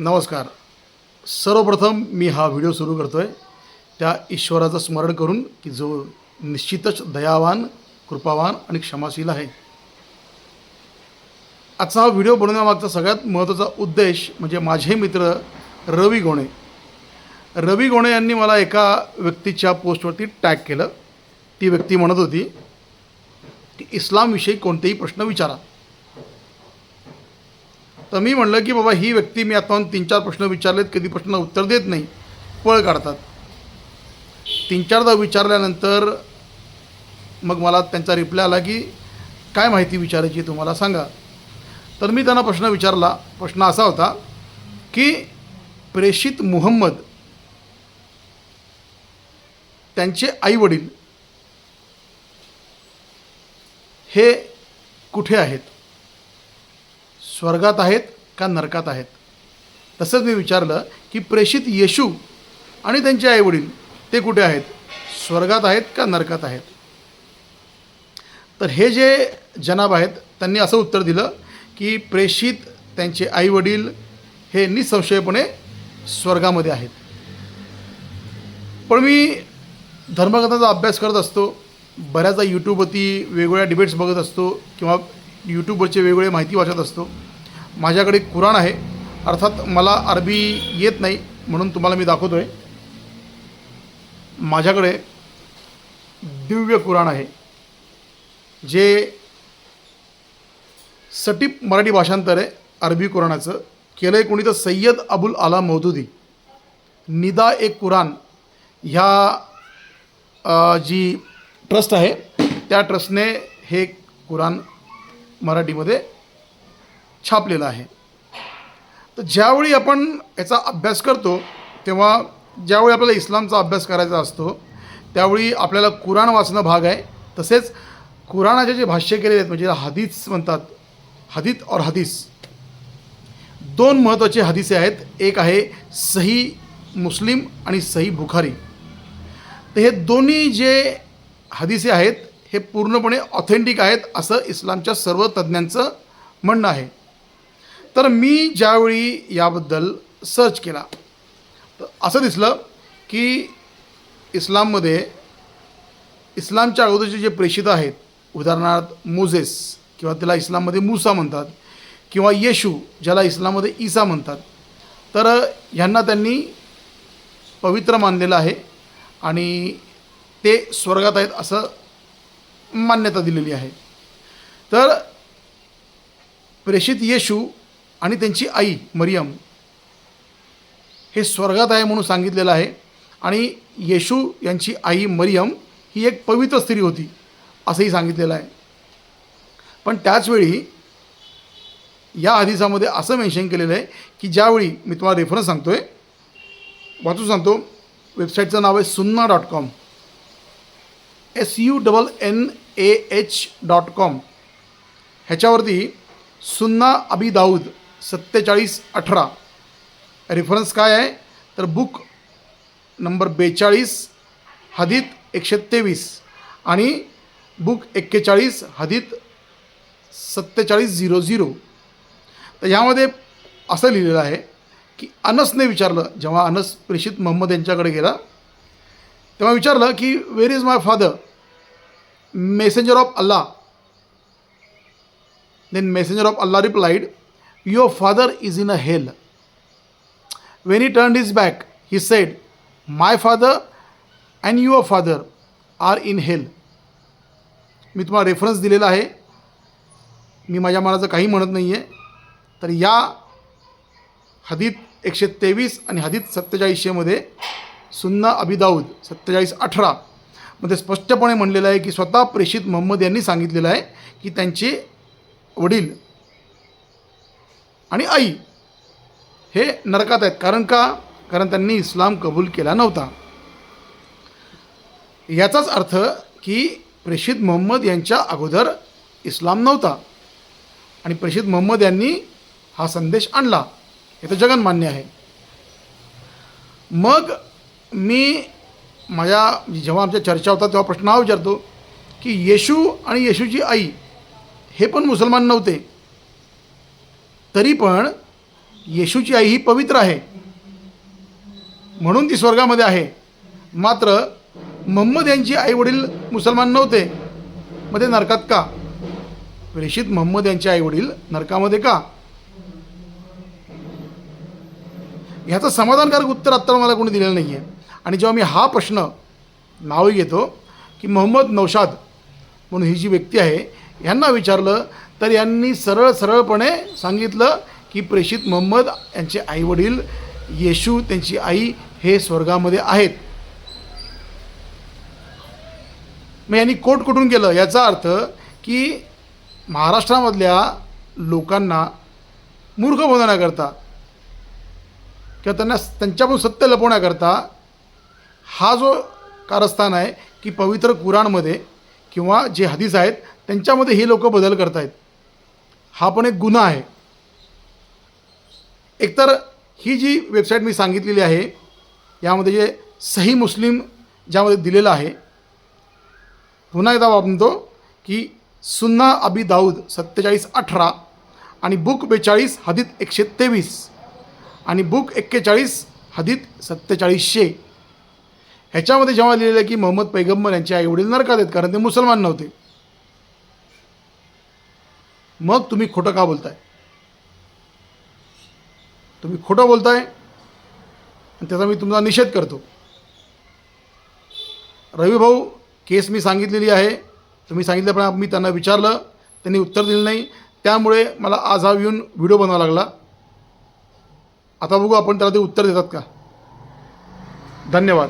नमस्कार. सर्वप्रथम मी हा व्हिडिओ सुरू करतो आहे त्या ईश्वराचं स्मरण करून की जो निश्चितच दयावान कृपावान आणि क्षमाशील आहे. आजचा हा व्हिडिओ बनवण्यामागचा सगळ्यात महत्त्वाचा उद्देश म्हणजे माझे मित्र रवी गोणे. रवी गोणे यांनी मला एका व्यक्तीच्या पोस्टवरती टॅग केलं. ती व्यक्ती म्हणत होती की इस्लामविषयी कोणतेही प्रश्न विचारा. तर मी म्हणलं की बाबा ही व्यक्ती मी आता तीन चार प्रश्न विचारलेत कधी प्रश्न उत्तर देत नाही पळ काढतात. तीन चारदा विचारल्यानंतर मग मला त्यांचा रिप्लाय आला की काय माहिती विचारायची तुम्हाला सांगा. तर मी त्यांना प्रश्न विचारला. प्रश्न असा होता की प्रेषित मुहम्मद त्यांचे आईवडील हे कुठे आहेत? स्वर्गात आहेत का नरकात आहेत? तसंच मी विचारलं की प्रेषित येशू आणि त्यांचे आईवडील ते कुठे आहेत? स्वर्गात आहेत का नरकात आहेत? तर हे जे जनाब आहेत त्यांनी असं उत्तर दिलं की प्रेषित त्यांचे आईवडील हे निसंशयपणे स्वर्गामध्ये आहेत. पण मी धर्मकथाचा अभ्यास करत असतो बऱ्याचदा यूट्यूबवरती वेगवेगळ्या डिबेट्स बघत असतो किंवा यूट्यूबवरचे वेगवेगळे माहिती वाचत असतो. माझ्याकडे कुराण आहे. अर्थात मला अरबी येत नाही म्हणून तुम्हाला मी दाखवतो आहे माझ्याकडे दिव्य कुराण आहे. जे सटीप मराठी भाषांतर आहे अरबी कुराणाचं. केलं आहे कोणी तर सय्यद अबुल आला मौदुदी. निदा ए कुराण ह्या जी ट्रस्ट आहे त्या ट्रस्टने हे कुराण मराठीमध्ये छापलेलं आहे. तर ज्यावेळी आपण याचा अभ्यास करतो तेव्हा ज्यावेळी आपल्याला इस्लामचा अभ्यास करायचा असतो त्यावेळी आपल्याला कुराण वाचणं भाग आहे. तसेच कुराणाचे जे भाष्य केलेले आहेत म्हणजे हदीस म्हणतात हदीत और हदीस दोन महत्त्वाचे हदीसे आहेत. एक आहे सही मुस्लिम आणि सही बुखारी. तर हे दोन्ही जे हदिसे आहेत हे पूर्णपणे ऑथेंटिक आहेत असं इस्लामच्या सर्व तज्ज्ञांचं म्हणणं आहे. तर मी ज्यावेळी याबद्दल सर्च केला तर असं दिसलं की इस्लाममध्ये इस्लामच्या अगोदरचे जे प्रेषित आहेत उदाहरणार्थ मोझेस किंवा त्याला इस्लाममध्ये मुसा म्हणतात किंवा येशू ज्याला इस्लाममध्ये ईसा म्हणतात तर ह्यांना त्यांनी पवित्र मानलेलं आहे आणि ते स्वर्गात आहेत असं मान्यता दिलेली आहे. तर प्रेषित येशू आणि त्यांची आई मरियम हे स्वर्गात आहे म्हणून सांगितलेलं आहे. आणि येशू यांची आई मरियम ही एक पवित्र स्त्री होती असंही सांगितलेलं आहे. पण त्याचवेळी या हदिसामध्ये असं मेन्शन केलेलं आहे की ज्यावेळी मी तुम्हाला रेफरन्स सांगतो आहे वाचू सांगतो वेबसाईटचं नाव आहे sunnah dot com S U double N A H dot com. ह्याच्यावरती सुन्ना अबी दाऊद सत्तेचाळीस अठरा. रेफरन्स काय आहे? तर बुक नंबर बेचाळीस हदीत एकशे तेवीस आणि बुक एक्केचाळीस हदीत सत्तेचाळीस झिरो झिरो. तर ह्यामध्ये असं लिहिलेलं आहे की अनसने विचारलं जेव्हा अनस प्रेषित मोहम्मद यांच्याकडे गेला तेव्हा विचारलं की where is my father messenger of Allah then messenger of Allah replied your father is in a hell when he turn is back he said my father and your father are in hell मी तुम्हाला reference दिलेला आहे. मी माझ्या मनाचं काही म्हणत नाही आहे तर या हदीत एकशे तेवीस आणि हदीत सत्तेचाळीसशेमध्ये सुन्ना अबिदाऊद सत्तेचाळीस अठरा. मध्ये स्पष्टपणे म्हणलेलं आहे की स्वतः प्रेषित मोहम्मद यांनी सांगितलेलं आहे की त्यांचे वडील आणि आई हे नरकात आहेत. कारण का? कारण त्यांनी इस्लाम कबूल केला नव्हता. याचाच अर्थ की प्रेषित मोहम्मद यांच्या अगोदर इस्लाम नव्हता. आणि प्रेषित मोहम्मद यांनी हा संदेश आणला. हे तर जगनमान्य आहे. मग मी माझ्या जेव्हा आमच्या चर्चा होतात तेव्हा प्रश्न हा विचारतो की येशू आणि येशूची आई हे पण मुसलमान नव्हते. तरी पण येशूची आई ही पवित्र आहे. म्हणून ती स्वर्गामध्ये आहे. मात्र महम्मद यांची आई वडील मुसलमान नव्हते. मग ते नरकात का? प्रेषित महम्मद यांचे आई वडील नरकामध्ये का? ह्याचं समाधानकारक उत्तर आत्ता मला कोणी दिलेलं नाही आहे आणि जेव्हा मी हा प्रश्न नाव घेतो की मोहम्मद नौशाद म्हणून ही जी व्यक्ती आहे यांना विचारलं तर यांनी सरळ सरळपणे सांगितलं की प्रेषित मोहम्मद यांचे आईवडील येशू त्यांची आई हे स्वर्गामध्ये आहेत. मग यांनी कोट कुठून केलं? याचा अर्थ की महाराष्ट्रामधल्या लोकांना मूर्ख बनवण्याकरता किंवा त्यांना त्यांच्यापासून सत्य लपवण्याकरता हा जो कारस्थान आहे की पवित्र कुराणमध्ये किंवा जे हदीस आहेत त्यांच्यामध्ये हे लोक बदल करतायत. हा पण एक गुन्हा आहे. एकतर ही जी वेबसाईट मी सांगितलेली आहे यामध्ये जे सही मुस्लिम ज्यामध्ये दिलेलं आहे पुन्हा एकदा म्हणतो की सुन्ना अबी दाऊद सत्तेचाळीस अठरा आणि बुक बेचाळीस हदीत एकशे तेवीस आणि बुक एक्केचाळीस हदीत सत्तेचाळीसशे. ह्याच्यामध्ये जेव्हा लिहिलेलं आहे की मोहम्मद पैगंबर यांचे आईवडील नरकात आहेत कारण ते मुसलमान नव्हते. मग तुम्ही खोटं का बोलताय? तुम्ही खोटं बोलताय आणि त्याचा मी तुमचा निषेध करतो. रवी भाऊ केस मी सांगितलेली आहे. तुम्ही सांगितल्याप्रमाणे मी त्यांना विचारलं त्यांनी उत्तर दिलं नाही. त्यामुळे मला आज हा येऊन व्हिडिओ बनवावा लागला. आता बघू आपण त्याला ते उत्तर देतात का? धन्यवाद.